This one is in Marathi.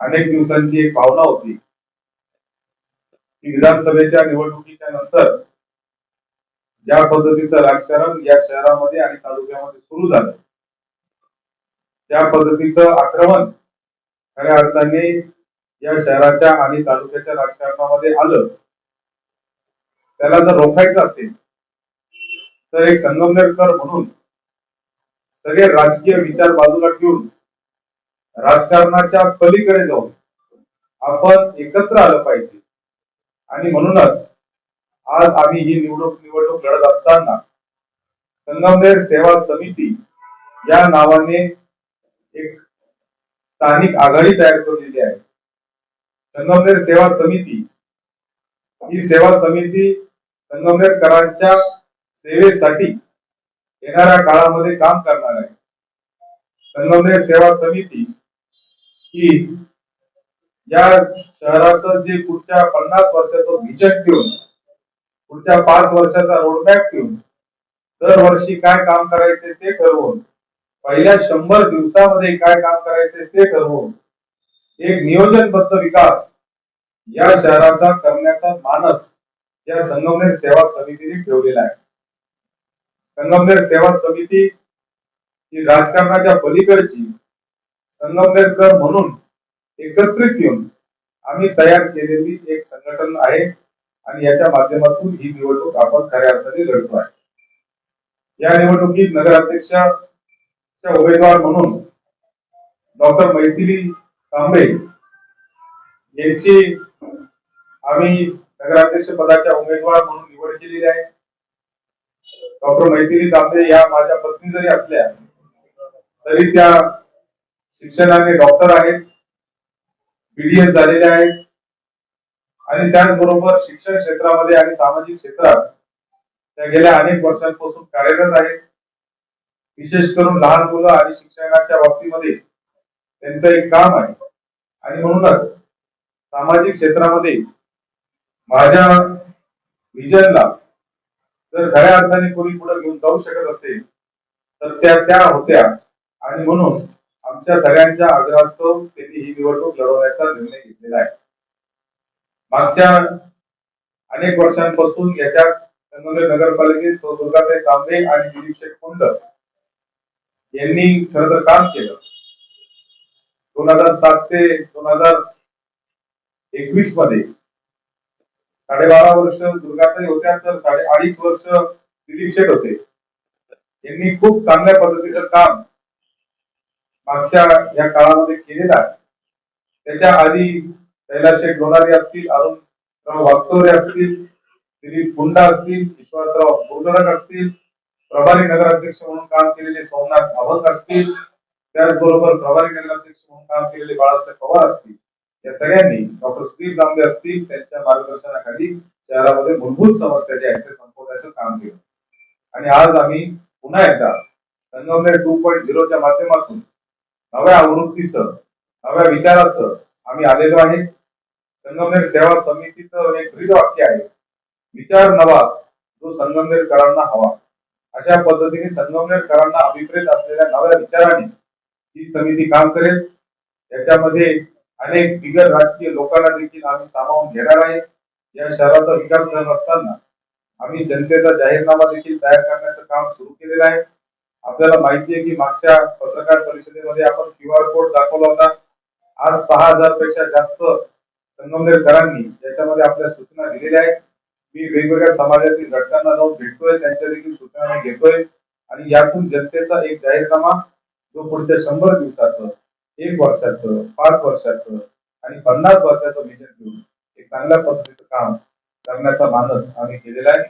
अनेक दिवसांची एक भावना होती. की विधानसभेच्या निवडणुकीच्या नंतर ज्या पद्धतीचं राजकारण या शहरामध्ये आणि तालुक्यामध्ये सुरू झालं त्या पद्धतीचं आक्रमण खऱ्या अर्थाने या शहराच्या आणि तालुक्याच्या राजकारणामध्ये आलं. त्याला जर रोखायचं असेल तर एक संगमनेरकर म्हणून सगळे राजकीय विचार बाजूला ठेवून राजकारणाच्या पलीकडे जाऊन आपण एकत्र आलं पाहिजे. आणि म्हणूनच आज आम्ही ही निवडणूक निवडणूक लढत असताना संगमनेर सेवा समिती या नावाने एक स्थानिक आघाडी तयार केलेली आहे. संगमनेर सेवा समिती ही सेवा समिती संगमनेरकरांच्या सेवेसाठी येणाऱ्या काळामध्ये काम करणार आहे. संगमनेर सेवा समिती की या शहराचं जे पुढच्या पन्नास वर्षाचं विजन घेऊन पुढच्या पाच वर्षाचा रोडमॅप ठेवून दरवर्षी काय काम करायचे ते ठरवून पहिल्या शंभर दिवसामध्ये काय काम करायचे ते ठरवून एक नियोजनबद्ध विकास या शहराचा करण्याचा मानस या संगमनेर सेवा समितीने ठेवलेला आहे. संगमनेर सेवा समिती ही राजकारणाच्या पलीकडची संगमनेरकर म्हणून एकत्रित येऊन आम्ही तयार केलेली एक संघटन आहे आणि याच्या माध्यमातून ही निवडणूक आपण खऱ्या अर्थाने लढतो आहे. या निवडणुकीत नगराध्यक्षाच्या उमेदवार म्हणून डॉक्टर मैथिली तांबे यांची आम्ही नगराध्यक्ष पदाच्या उमेदवार म्हणून निवड केलेली आहे. डॉक्टर मैथिली तांबे या माझ्या पत्नी जरी असल्या तरी त्या शिक्षणाने डॉक्टर आहेत बीडीएस झालेले आहेत. आणि त्याचबरोबर शिक्षण क्षेत्रामध्ये आणि सामाजिक क्षेत्रात त्या गेल्या अनेक वर्षांपासून कार्यरत आहेत. विशेष करून लहान मुलं आणि शिक्षणाच्या बाबतीमध्ये त्यांचं एक काम आहे. आणि म्हणूनच सामाजिक क्षेत्रामध्ये माझ्या विजनला जर खऱ्या अर्थाने कोणी पुढे घेऊन जाऊ शकत असेल तर त्या त्या होत्या. आणि म्हणून आमच्या सगळ्यांच्या आग्रहास्तव त्यांनी ही निवडणूक लढवण्याचा निर्णय घेतलेला आहे. मागच्या अनेक वर्षांपासून याच्या संगमनेर नगरपालिकेत सौ दुर्गाताई तांबे आणि निरीक्षक कुंड यांनी खर तर काम केलं. दोन हजार सात ते दोन हजार एकवीसमध्ये साडेबारा वर्ष दुर्गाताई होत्या तर साडे अडीच वर्ष निरीक्षक होते. यांनी खूप चांगल्या पद्धतीचं काम मागच्या या काळामध्ये केलेला आहे. त्याच्या आधी कैलास शेख लोणारी असतील अरुणराव वागचौरे असतील दिलीप गुंडा असतील विश्वासराव बोरदडक असतील प्रभारी नगराध्यक्ष म्हणून काम केलेले सोमनाथ भावक असतील त्याचबरोबर प्रभारी नगराध्यक्ष म्हणून काम केलेले बाळासाहेब पवार असतील. या सगळ्यांनी डॉक्टर सुधीर दामले असतील त्यांच्या मार्गदर्शनाखाली शहरामध्ये मूलभूत समस्या ज्या आहेत ते संपवण्याचं काम केलं. आणि आज आम्ही पुन्हा एकदा संगमनेर टू पॉईंट झिरोच्या माध्यमातून नव्या आवृत्तीसह नव्या विचारासह आम्ही आलेलो आहे. संगमनेर सेवा समितीचं एक ब्रीद वाक्य आहे. विचार नवा जो संगमनेरकरांना हवा. अशा पद्धतीने संगमनेरकरांना अभिप्रेत असलेल्या नव्या विचाराने ही समिती काम करेल. त्याच्यामध्ये अनेक बिगर राजकीय लोकांना देखील आम्ही सामावून घेणार आहे. या शहराचा विकास करत असताना आम्ही जनतेचा जाहीरनामा देखील तयार करण्याचं काम सुरू केलेलं आहे. आपल्याला माहिती आहे की मागच्या पत्रकार परिषदेमध्ये आपण क्यू आर कोड दाखवला होता. आज सहा हजारपेक्षा जास्त संगमनेरकरांनी याच्यामध्ये आपल्या सूचना दिलेल्या आहेत. मी वेगवेगळ्या समाजातील घटकांना जाऊन भेटतोय त्यांच्या देखील सूचना मी घेतोय. आणि यातून जनतेचा एक जाहीरनामा जो पुढच्या शंभर दिवसाचं एक वर्षाचं पाच वर्षाचं आणि पन्नास वर्षाचं विजन घेऊन एक चांगल्या पद्धतीचं काम करण्याचा मानस आम्ही केलेला आहे.